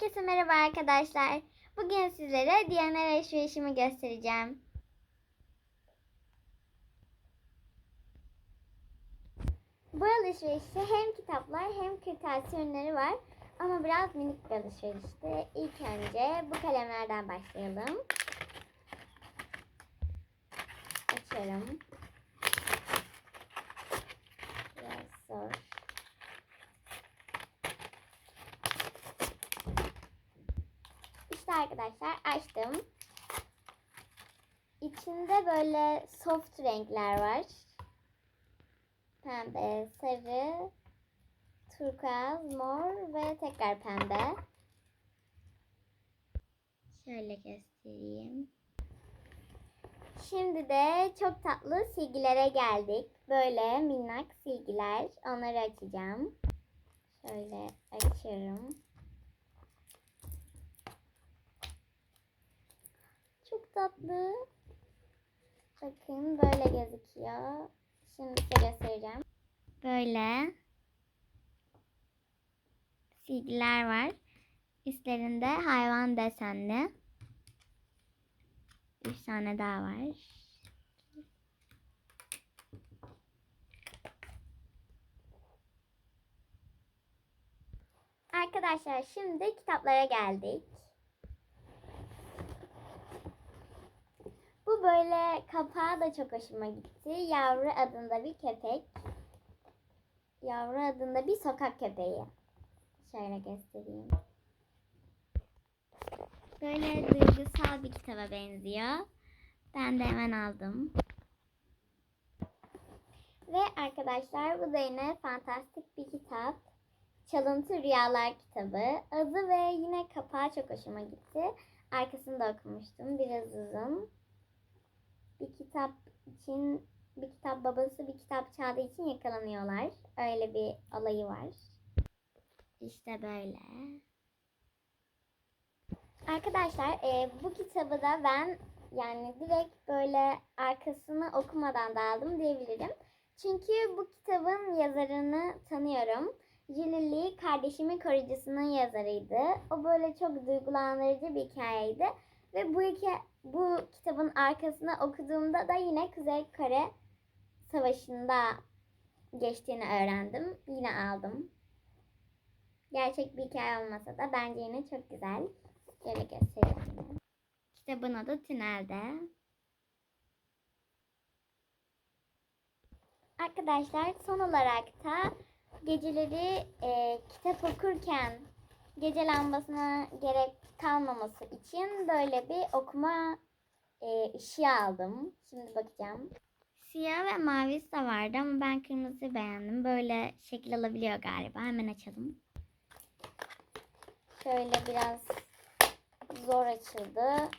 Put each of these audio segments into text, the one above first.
Herkese merhaba arkadaşlar. Bugün sizlere Diyaner alışverişimi göstereceğim. Bu alışverişte hem kitaplar hem kırtasiye ürünleri var. Ama biraz minik bir alışverişti. İlk önce bu kalemlerden başlayalım. Açıyorum. Biraz zor. İşte arkadaşlar açtım. İçinde böyle soft renkler var. Pembe, sarı, turkuaz, mor ve tekrar pembe. Şöyle göstereyim. Şimdi de çok tatlı silgilere geldik. Böyle minnak silgiler. Onları açacağım. Şöyle açıyorum. Çok tatlı. Bakın böyle gözüküyor. Şimdi size göstereceğim. Böyle silgiler var. Üstlerinde hayvan desenli. Üç tane daha var. Arkadaşlar şimdi kitaplara geldik. Bu böyle kapağı da çok hoşuma gitti. Yavru adında bir köpek. Yavru adında bir sokak köpeği. Şöyle göstereyim. Böyle duygusal bir kitaba benziyor. Ben de hemen aldım. Ve arkadaşlar bu da yine fantastik bir kitap. Çalıntı Rüyalar kitabı. Adı ve yine kapağı çok hoşuma gitti. Arkasını da okumuştum. Biraz uzun. Bir kitap için bir kitap babası bir kitap çaldığı için yakalanıyorlar. Öyle bir olayı var. İşte böyle. Arkadaşlar e, bu kitabı da ben yani direkt böyle arkasını okumadan da aldım diyebilirim. Çünkü bu kitabın yazarını tanıyorum. Lee kardeşimin koruyucusunun yazarıydı. O böyle çok duygulandırıcı bir hikayeydi. Ve bu iki, bu kitabın arkasını okuduğumda da yine Kuzey Kore Savaşı'nda geçtiğini öğrendim. Yine aldım. Gerçek bir hikaye olmasa da bence yine çok güzel. Şöyle göstereyim. Kitabın adı Tünel'de. Arkadaşlar son olarak da geceleri e, kitap okurken gece lambasına gerek kalmaması için böyle bir okuma e, ışığı aldım. Şimdi bakacağım. Siyah ve mavisi de vardı ama ben kırmızı beğendim. Böyle şekil alabiliyor galiba. Hemen açalım. Şöyle biraz zor açıldı.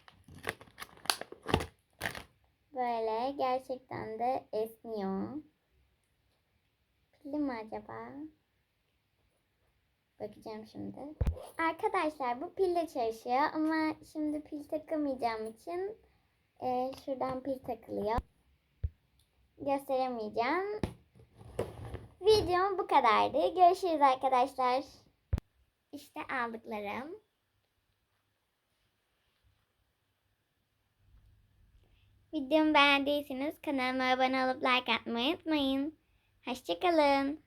Böyle gerçekten de esniyor. Pilli mi acaba? Bakacağım şimdi. Arkadaşlar bu pille çalışıyor ama şimdi pil takamayacağım için e, şuradan pil takılıyor. Gösteremeyeceğim. Videom bu kadardı. Görüşürüz arkadaşlar. İşte aldıklarım. Videomu beğendiyseniz kanalıma abone olup like atmayı unutmayın. Hoşçakalın.